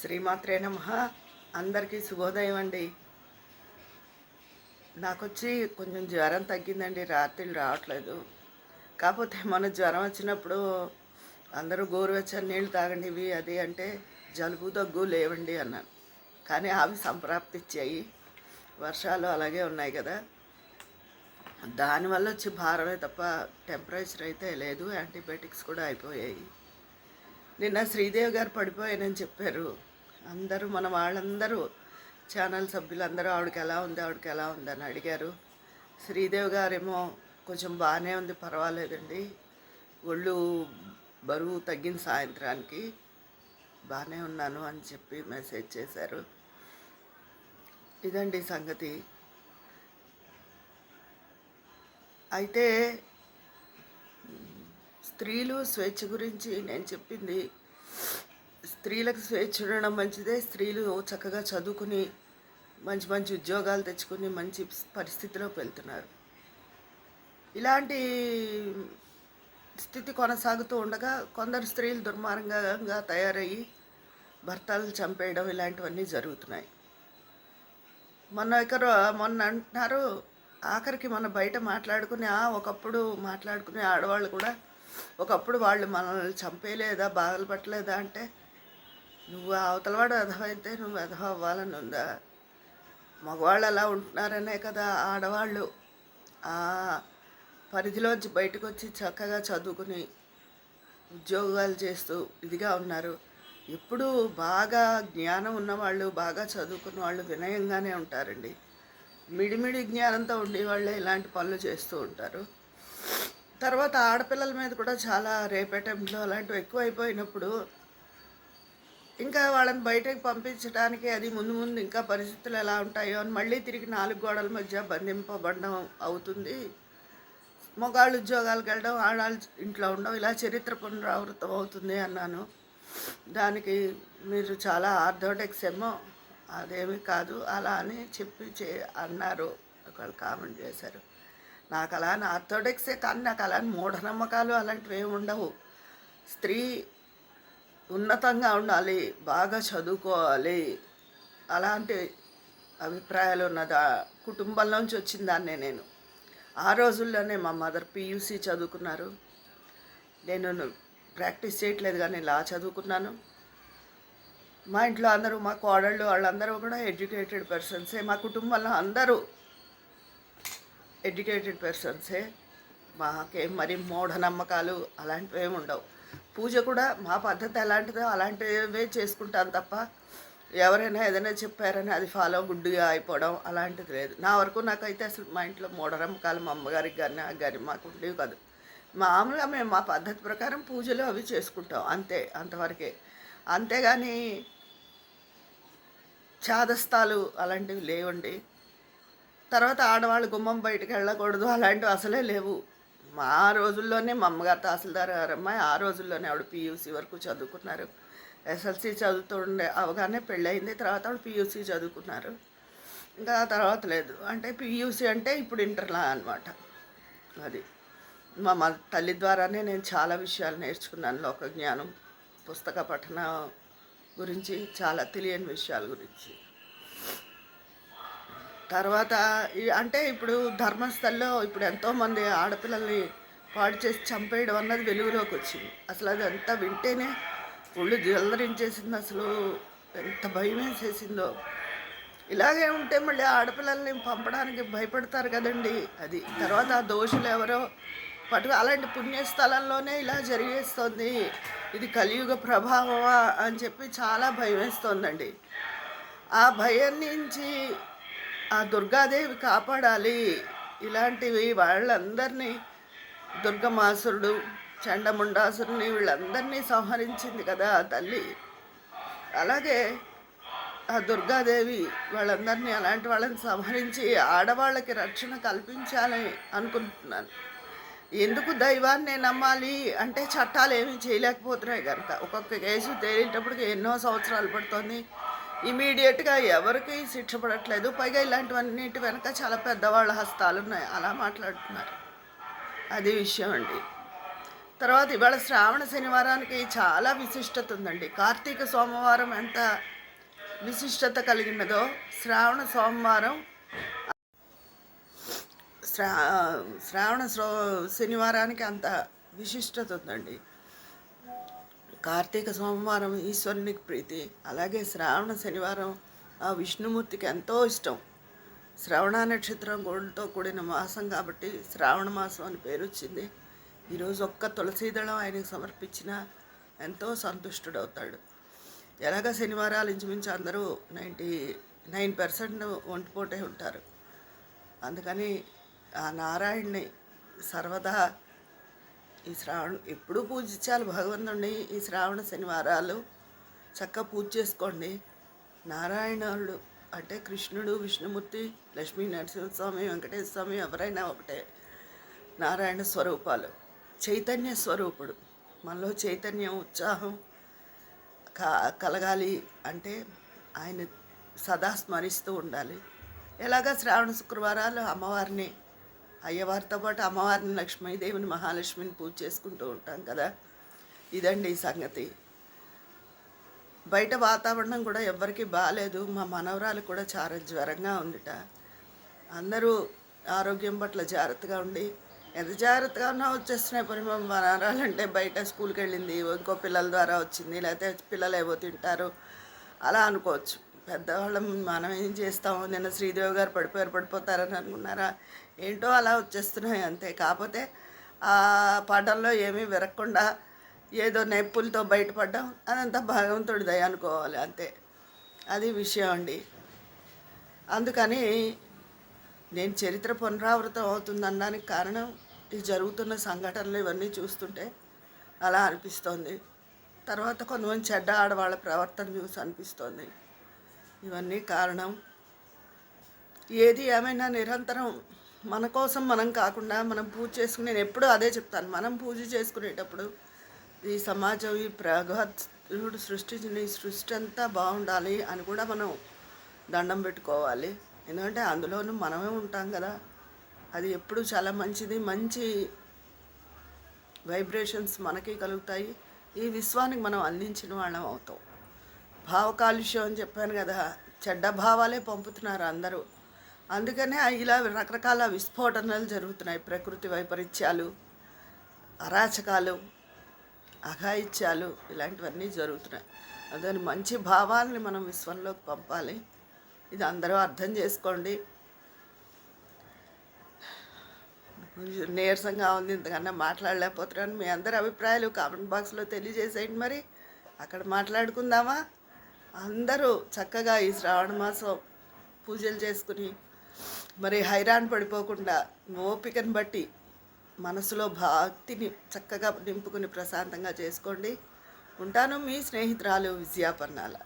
శ్రీమాత్రే నమ. అందరికీ శుభోదయం అండి. నాకు వచ్చి కొంచెం జ్వరం తగ్గిందండి రాత్రిలు రావట్లేదు. కాకపోతే మన జ్వరం వచ్చినప్పుడు అందరూ గోరువెచ్చని నీళ్ళు తాగండి ఇవి అది అంటే జలుబు దగ్గు లేవండి అన్నాను. కానీ అవి సంప్రాప్తిచ్చాయి. వర్షాలు అలాగే ఉన్నాయి కదా. దానివల్ల వచ్చి భారమే తప్ప టెంపరేచర్ అయితే లేదు యాంటీబయాటిక్స్ కూడా అయిపోయాయి. నిన్న శ్రీదేవి గారు పడిపోయానని చెప్పారు. అందరూ మన వాళ్ళందరూ ఛానల్ సభ్యులందరూ ఆవిడకి ఎలా ఉంది ఆవిడకి ఎలా ఉంది అని అడిగారు. శ్రీదేవి గారేమో కొంచెం బాగానే ఉంది పర్వాలేదండి. ఒళ్ళు బరువు తగ్గిన సాయంత్రానికి. బాగానే ఉన్నాను అని చెప్పి మెసేజ్ చేశారు. ఇదండి సంగతి. అయితే స్త్రీలు స్వేచ్ఛ గురించి నేను చెప్పింది స్త్రీలకు స్వేచ్ఛ ఉండడం మంచిదే. స్త్రీలు చక్కగా చదువుకుని మంచి మంచి ఉద్యోగాలు తెచ్చుకుని మంచి పరిస్థితిలోకి వెళ్తున్నారు. ఇలాంటి స్థితి కొనసాగుతూ ఉండగా కొందరు స్త్రీలు దుర్మార్గంగా తయారయ్యి భర్తలు చంపేయడం ఇలాంటివన్నీ జరుగుతున్నాయి. మొన్న ఇక్కడ మొన్న అంటున్నారు ఆఖరికి మన బయట మాట్లాడుకుని "ఆ, ఒకప్పుడు మాట్లాడుకునే ఆడవాళ్ళు కూడా ఒకప్పుడు వాళ్ళు మనల్ని చంపేయలేదా బాధలు పట్టలేదా అంటే నువ్వు అవతలవాడు అధవైతే నువ్వు అధవ అవ్వాలని ఉందా? మగవాళ్ళు అలా ఉంటున్నారనే కదా ఆడవాళ్ళు. ఆ పరిధిలోంచి బయటకు వచ్చి చక్కగా చదువుకుని ఉద్యోగాలు చేస్తూ ఇదిగా ఉన్నారు. ఎప్పుడూ బాగా జ్ఞానం ఉన్నవాళ్ళు బాగా చదువుకున్న వాళ్ళు వినయంగానే ఉంటారండి. మిడిమిడి జ్ఞానంతో ఉండేవాళ్ళే ఇలాంటి పనులు చేస్తూ ఉంటారు. తర్వాత ఆడపిల్లల మీద కూడా చాలా రేపేటంలో అలాంటివి ఎక్కువైపోయినప్పుడు ఇంకా వాళ్ళని బయటకు పంపించడానికి అది ముందు ముందు ఇంకా పరిస్థితులు ఎలా ఉంటాయో అని మళ్ళీ తిరిగి నాలుగు గోడల మధ్య బంధింపబడడం అవుతుంది. మగాళ్ళు ఉద్యోగాలకు వెళ్ళడం ఆడాళ్ళు ఇంట్లో ఉండడం ఇలా చరిత్ర పునరావృతం అవుతుంది అన్నాను. దానికి మీరు చాలా ఆర్థోడెక్స్ ఏమో అదేమి కాదు అలా అని చెప్పి చే అన్నారు. ఒకళ్ళు కామెంట్ చేశారు. నాకు అలా అని ఆర్థోడెక్సే కానీ నాకు అలా అని మూఢనమ్మకాలు అలాంటివి ఏమి ఉండవు. స్త్రీ ఉన్నతంగా ఉండాలి బాగా చదువుకోవాలి. అలాంటి అభిప్రాయాలు ఉన్న ఉన్నదా కుటుంబంలోంచి వచ్చిన దాన్నే నేను. ఆ రోజుల్లోనే మా మదర్ పియూసీ చదువుకున్నారు. నేను ప్రాక్టీస్ చేయట్లేదు కానీ లా చదువుకున్నాను. మా ఇంట్లో అందరూ మా కోడళ్ళు వాళ్ళందరూ కూడా ఎడ్యుకేటెడ్ పర్సన్సే. మా కుటుంబంలో అందరూ ఎడ్యుకేటెడ్ పర్సన్సే. మాకేం మరి మూఢనమ్మకాలు అలాంటివి ఏమి ఉండవు. పూజ కూడా మా పద్ధతి ఎలాంటిదో అలాంటివే చేసుకుంటాను తప్ప ఎవరైనా ఏదైనా చెప్పారని అది ఫాలో గుడ్డుగా అయిపోవడం అలాంటిది లేదు. నా వరకు నాకైతే అసలు మా ఇంట్లో మూఢనమ్మకాలు మా అమ్మగారికి కానీ కానీ మాకు ఉండేవి కాదు. మామూలుగా మేము మా పద్ధతి ప్రకారం పూజలు అవి చేసుకుంటాం అంతే అంతవరకే. అంతేగాని చాదస్తాలు అలాంటివి లేవండి. తర్వాత ఆడవాళ్ళు గుమ్మం బయటకు వెళ్ళకూడదు అలాంటివి అసలే లేవు. మా రోజుల్లోనే మా అమ్మగారు తహసీల్దార్ గారు అమ్మాయి ఆ రోజుల్లోనే ఆవిడ పియూసీ వరకు చదువుకున్నారు. ఎస్ఎల్సీ చదువుతుండే అవగానే పెళ్ళయింది తర్వాత ఆవిడ పియూసీ చదువుకున్నారు. ఇంకా తర్వాత లేదు. అంటే పియూసీ అంటే ఇప్పుడు ఇంటర్లా అనమాట అది. మా మా తల్లి ద్వారానే నేను చాలా విషయాలు నేర్చుకున్నాను. లోక జ్ఞానం పుస్తక పఠన గురించి చాలా తెలియని విషయాల గురించి. తర్వాత అంటే ఇప్పుడు ధర్మస్థల్లో ఇప్పుడు ఎంతోమంది ఆడపిల్లల్ని పాడు చేసి చంపేయడం అన్నది వెలుగులోకి వచ్చింది. అసలు అది అంతా వింటేనే ఒళ్ళు జల్లరించేసింది అసలు ఎంత భయం వేసేసిందో ఇలాగే ఉంటే మళ్ళీ ఆడపిల్లల్ని పంపడానికి భయపడతారు కదండి అది. తర్వాత ఆ దోషులు ఎవరో పట్టు అలాంటి పుణ్యస్థలంలోనే ఇలా జరిగేస్తుంది. ఇది కలియుగ ప్రభావమా అని చెప్పి చాలా భయం వేస్తోందండి ఆ భయం నుంచి ఆ దుర్గాదేవి కాపాడాలి. ఇలాంటివి వాళ్ళందరినీ దుర్గమాసురుడు చండముండాసురుని వీళ్ళందరినీ సంహరించింది కదా ఆ తల్లి. అలాగే ఆ దుర్గాదేవి వాళ్ళందరినీ అలాంటి వాళ్ళని సంహరించి ఆడవాళ్ళకి రక్షణ కల్పించాలని అనుకుంటున్నాను. ఎందుకు దైవాన్ని నమ్మాలి? అంటే చట్టాలు ఏమీ చేయలేకపోతున్నాయి కనుక. ఒక్కొక్క కేసు తేలేటప్పటికి ఎన్నో సంవత్సరాలు పడుతుంది. ఇమీడియట్గా ఎవరికి శిక్ష పడట్లేదు. పైగా ఇలాంటివన్నిటి వెనక చాలా పెద్దవాళ్ళ హస్తాలు ఉన్నాయి అలా మాట్లాడుతున్నారు. అది విషయం అండి. తర్వాత ఇవాళ శ్రావణ శనివారానికి చాలా విశిష్టత ఉందండి. కార్తీక సోమవారం ఎంత విశిష్టత కలిగినదో శ్రావణ సోమవారం శ్రా శ్రావణ శనివారానికి అంత విశిష్టత ఉందండి. కార్తీక సోమవారం ఈశ్వరునికి ప్రీతి. అలాగే శ్రావణ శనివారం ఆ విష్ణుమూర్తికి ఎంతో ఇష్టం. శ్రవణ నక్షత్రం గోడుతో కూడిన మాసం కాబట్టి శ్రావణ మాసం అని పేరు వచ్చింది. ఈరోజు ఒక్క తులసీదళం ఆయనకు సమర్పించిన ఎంతో సంతుష్టుడవుతాడు. ఎలాగ శనివారాలు ఇంచుమించు అందరూ నైంటీ నైన్ పర్సెంట్ ఒంటిపోటే ఉంటారు. అందుకని ఆ నారాయణ్ణి సర్వదా ఈ శ్రావణ ఎప్పుడూ పూజించాలి భగవంతుడిని ఈ శ్రావణ శనివారాలు చక్కగా పూజ చేసుకోండి. నారాయణుడు అంటే కృష్ణుడు విష్ణుమూర్తి లక్ష్మీ నరసింహస్వామి వెంకటేశ్వర స్వామి ఎవరైనా ఒకటే నారాయణ స్వరూపాలు. చైతన్య స్వరూపుడు. మనలో చైతన్యం ఉత్సాహం క- కలగాలి అంటే ఆయన సదా స్మరిస్తూ ఉండాలి. ఎలాగ శ్రావణ శుక్రవారాలు అమ్మవారిని అయ్యవారితో పాటు అమ్మవారిని లక్ష్మీదేవిని మహాలక్ష్మిని పూజ చేసుకుంటూ ఉంటాం కదా. ఇదండి ఈ సంగతి. బయట వాతావరణం కూడా ఎవ్వరికీ బాగాలేదు మా మనవరాలు కూడా చాలా జ్వరంగా ఉందిట అందరూ ఆరోగ్యం పట్ల జాగ్రత్తగా ఉండి ఎంత జాగ్రత్తగా ఉన్నా వచ్చేస్తున్నాయి పని మా మనవరాలు అంటే బయట స్కూల్కి వెళ్ళింది ఇంకో పిల్లల ద్వారా వచ్చింది లేకపోతే పిల్లలు ఏవో తింటారు. అలా అనుకోవచ్చు. పెద్దవాళ్ళం మనం ఏం చేస్తాము నిన్న శ్రీదేవి గారు పడిపోయారు పడిపోతారని అనుకున్నారా? ఏంటో అలా వచ్చేస్తున్నాయి అంతే. కాకపోతే ఆ పాటల్లో ఏమీ విరగకుండా ఏదో నొప్పులతో బయటపడ్డం అదంతా భగవంతుడి దయ అనుకోవాలి అంతే. అది విషయం అండి. అందుకని నేను చరిత్ర పునరావృతం అవుతుందనడానికి కారణం ఈ జరుగుతున్న సంఘటనలు ఇవన్నీ చూస్తుంటే అలా అనిపిస్తోంది. తర్వాత కొంతమంది చెడ్డ ఆడవాళ్ళ ప్రవర్తన చూసి అనిపిస్తోంది. ఇవన్నీ కారణం. ఏది ఏమైనా నిరంతరం మన కోసం మనం కాకుండా మనం పూజ చేసుకుని నేను ఎప్పుడూ అదే చెప్తాను. మనం పూజ చేసుకునేటప్పుడు ఈ సమాజం ఈ భగవత్తుడు సృష్టించిన ఈ సృష్టి అంతా బాగుండాలి అని కూడా మనం దండం పెట్టుకోవాలి. ఎందుకంటే అందులోనూ మనమే ఉంటాం కదా. అది ఎప్పుడు చాలా మంచిది. మంచి వైబ్రేషన్స్ మనకి కలుగుతాయి. ఈ విశ్వానికి మనం అందించిన వాళ్ళం అవుతాం. భావ కాలుష్యం అని చెప్పాను కదా. చెడ్డ భావాలే పంపుతున్నారు అందరూ. అందుకనే ఇలా రకరకాల విస్ఫోటనలు జరుగుతున్నాయి. ప్రకృతి వైపరీత్యాలు అరాచకాలు అఘాయిత్యాలు ఇలాంటివన్నీ జరుగుతున్నాయి. అందుకని మంచి భావాలని మనం విశ్వంలోకి పంపాలి. ఇది అందరూ అర్థం చేసుకోండి. నీరసంగా ఉంది ఇంతకన్నా మాట్లాడలేకపోతున్నాను. మీ అందరి అభిప్రాయాలు కామెంట్ బాక్స్లో తెలియజేసేయండి మరి. అక్కడ మాట్లాడుకుందామా? అందరూ చక్కగా ఈ శ్రావణ మాసం పూజలు చేసుకుని మరి హైరాన్ పడిపోకుండా ఓపికను బట్టి మనసులో భక్తిని చక్కగా నింపుకుని ప్రశాంతంగా చేసుకోండి. ఉంటాను మీ స్నేహితురాలు విజయాపర్ణాల